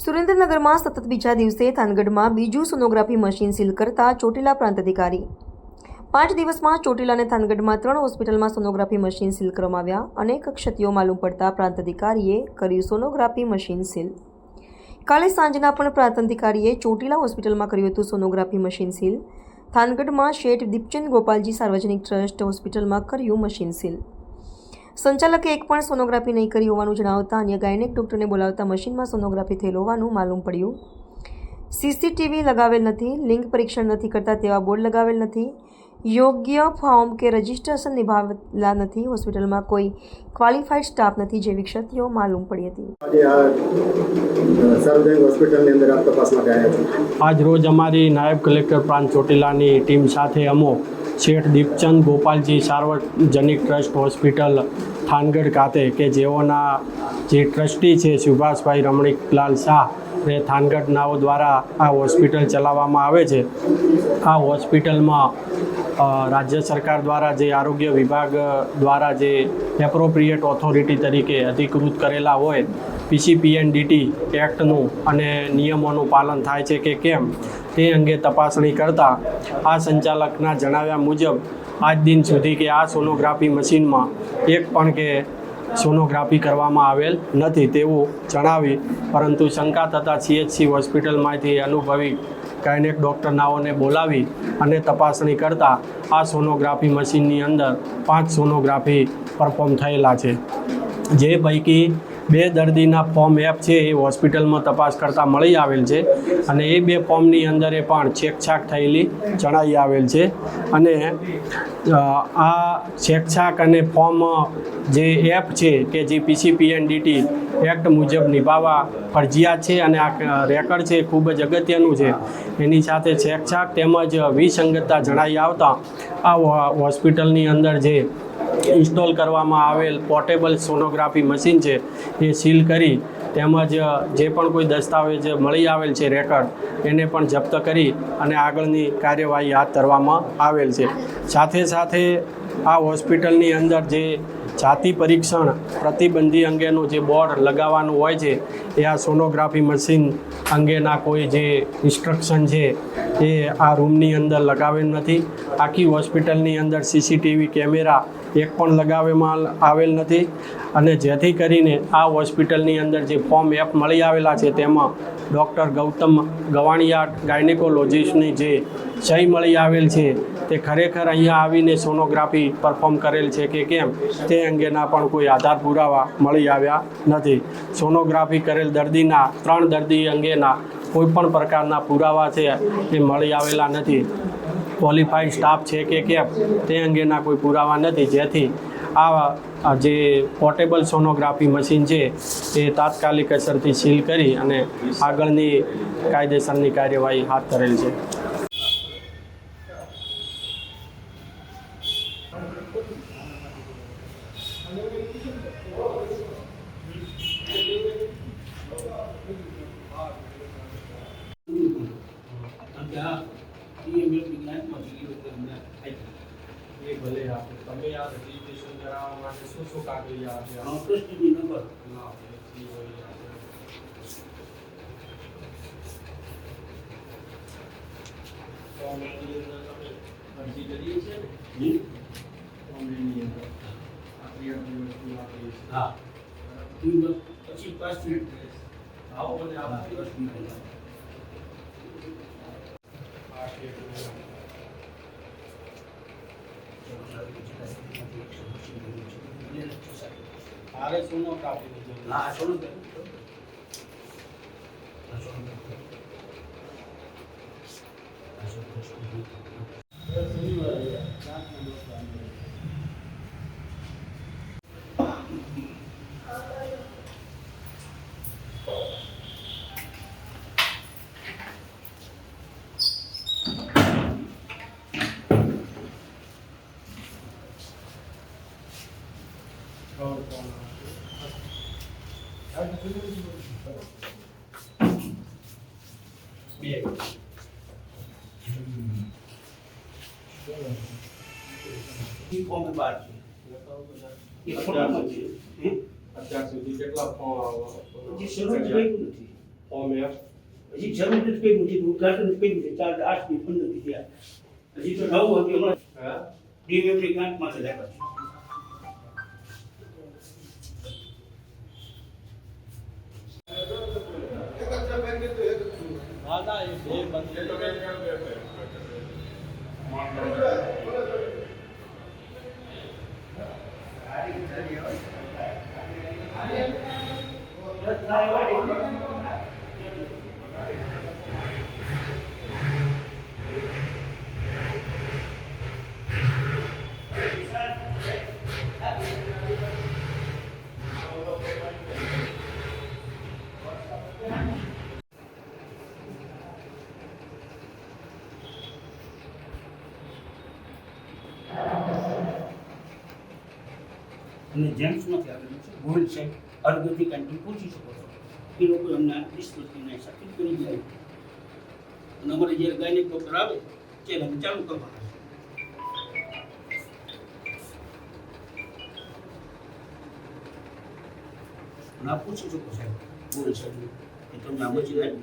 સુરેન્દ્રનગરમાં સતત બીજા દિવસે થાનગઢમાં બીજું સોનોગ્રાફી મશીન સીલ કરતા ચોટીલા પ્રાંત અધિકારી. પાંચ દિવસમાં ચોટીલા અને થાનગઢમાં ત્રણ હોસ્પિટલમાં સોનોગ્રાફી મશીન સીલ કરવામાં આવ્યા અનેક ક્ષતિઓ માલુમ પડતા પ્રાંત અધિકારીએ કર્યું સોનોગ્રાફી મશીન સીલ. કાલે સાંજના પણ પ્રાંત અધિકારીએ ચોટીલા હોસ્પિટલમાં કર્યું હતું સોનોગ્રાફી મશીન સીલ. થાનગઢમાં શેઠ દીપચંદ ગોપાલજી સાર્વજનિક ટ્રસ્ટ હોસ્પિટલમાં કર્યું મશીન સીલ. સંચાલકે એક પણ સોનોગ્રાફી નહીં કરી હોવાનું જણાવતા અન્ય ગાયનેક ડોક્ટરને બોલાવતા મશીનમાં સોનોગ્રાફી થયેલ હોવાનું માલુમ પડ્યું. સીસીટીવી લગાવેલ નથી લિંક પરીક્ષણ નથી કરતા તેવા બોર્ડ લગાવેલ નથી. યોગ્ય ફોર્મ કે રજિસ્ટ્રેશન નિભાવેલા નથી. હોસ્પિટલમાં કોઈ ક્વોલિફાઈડ સ્ટાફ નથી જેવી ક્ષતિઓ માલુમ પડી હતી. આજ રોજ અમારી નાયબ કલેક્ટર પ્રાંત ચોટીલાની ટીમ સાથે અમો શેઠ દીપચંદ ગોપાલજી સાર્વજનિક ટ્રસ્ટ હોસ્પિટલ થાનગઢ ખાતે કે જેઓના જે ટ્રસ્ટી છે સુભાષભાઈ રમણીકલાલ શાહ એ થાનગઢ નાઓ દ્વારા આ હોસ્પિટલ ચલાવવામાં આવે છે. આ હોસ્પિટલમાં રાજ્ય સરકાર દ્વારા જે આરોગ્ય વિભાગ દ્વારા જે એપ્રોપ્રિએટ ઓથોરિટી તરીકે અધિકૃત કરેલા હોય પીસીપીએનડીટી એક્ટનું અને નિયમોનું પાલન થાય છે કે કેમ, તે અંગે તપાસણી કરતાં આ સંચાલકના જણાવ્યા મુજબ, આજ દિન સુધી કે આ સોનોગ્રાફી મશીનમાં એક પણ કે સોનોગ્રાફી કરવામાં આવેલ નથી તેવું જણાવી, પરંતુ શંકા થતાં સીએચસી હોસ્પિટલમાંથી અનુભવી ગાયનેક ડૉક્ટરનાઓને બોલાવી અને તપાસણી કરતાં આ સોનોગ્રાફી મશીનની અંદર પાંચ સોનોગ્રાફી પરફોર્મ થયેલા છે. જે પૈકી બે દર્દીના ફોર્મ એપ છે, એ હોસ્પિટલમાં તપાસ કરતાં મળી આવેલ છે. અને એ બે ફોર્મની અંદર પણ છેકછાક થયેલી જણાઈ આવેલ છે. અને આ છેકછાક અને ફોર્મ જે એપ છે, કે જે પીસીપીએનડીટી એક્ટ મુજબ નિભાવવા ફરજિયાત છે અને આ રેકર્ડ છે ખૂબ જ અગત્યનું છે. એની સાથે છેકછાક તેમજ વિસંગતતા જણાઈ આવતા આ હોસ્પિટલની અંદર જે ઇન્સ્ટોલ કરવામાં આવેલ પોર્ટેબલ સોનોગ્રાફી મશીન છે, એ સીલ કરી તેમજ જે પણ કોઈ દસ્તાવેજ મળી આવેલ છે રેકર્ડ, એને પણ જપ્ત કરી અને આગળની કાર્યવાહી હાથ ધરવામાં આવેલ છે. સાથે સાથે આ હોસ્પિટલની અંદર જે જાતિ પરીક્ષણ પ્રતિબંધી અંગેનું જે બોર્ડ લગાવવાનું હોય છે, એ આ સોનોગ્રાફી મશીન અંગેના કોઈ જે ઇન્સ્ટ્રક્શન છે, એ આ રૂમની અંદર લગાવેલ નથી. આખી હોસ્પિટલની અંદર સીસીટીવી કેમેરા એક પણ લગાવવામાં આવેલ નથી. અને જેથી કરીને આ હોસ્પિટલની અંદર જે ફોર્મ એપ મળી આવેલા છે તેમાં ડૉક્ટર ગૌતમ ગવાણિયા, ગાયનેકોલોજીસ્ટની જે સહી મળી આવેલ છે તે ખરેખર અહીંયા આવીને સોનોગ્રાફી પરફોર્મ કરેલ છે કે કેમ તે અંગેના પણ કોઈ આધાર પુરાવા મળી આવ્યા નથી. સોનોગ્રાફી કરેલ દર્દીના ત્રણ દર્દી અંગેના કોઈ પણ પ્રકારના પુરાવા છે એ મળી આવેલા નથી. ક્વોલિફાઈડ સ્ટાફ છે કે કેમ, તે અંગેના કોઈ પુરાવા નથી. જેથી આ જે પોર્ટેબલ સોનોગ્રાફી મશીન છે તે તાત્કાલિક અસરથી સીલ કરી અને આગળની કાયદેસરની કાર્યવાહી હાથ ધરેલ છે. એ ભલે આપે. તમે આ રજીસ્ટ્રેશન કરાવવા માટે શું શું કાગળિયા આપ્યા ટ્રસ્ટીની નંબર ના આપે એ હોય આપણે. ફોર્મ એની અંદર તમે અરજી કરીએ છે ને? અંદર આપણી આપણી વસ્તુ આપીએ છીએ. હા. પછી પાંચ મિનિટ આવો મને આપણી વસ્તુ આ સોનોગ્રાફીની જરૂર છે. હા સોનું ગૌર બે ઈ ફોર્મ બાર છે અત્યાર સુધી કેટલા ફોર્મ હજી શરૂ જ કર્યું નથી ફોર્મ હજી શરૂ જ કર્યું છે ઉદઘાટન જ કર્યું છે ચાર આઠથી પંદર થયા હજી તો નવું હતું હમણાં હા ડીએમની ગ્રાન્ટમાં છે લેખા છે અને જેમ્સમાંથી આવેલું છે ગોલ્ડ છે, અર્ધથી કન્ટ્રી પૂછી શકો છો. એ લોકો અમને ડિસ્કસ કરીને સર્ટિફિકેટ કરી જાય અને અમારે જ્યારે ગાયને ડૉક્ટર આવે, ત્યારે અમે ચાલુ કરવા ના પૂછી શકો સાહેબ ગોલ્ડ છે એ તમને આ બચી લાગ્યું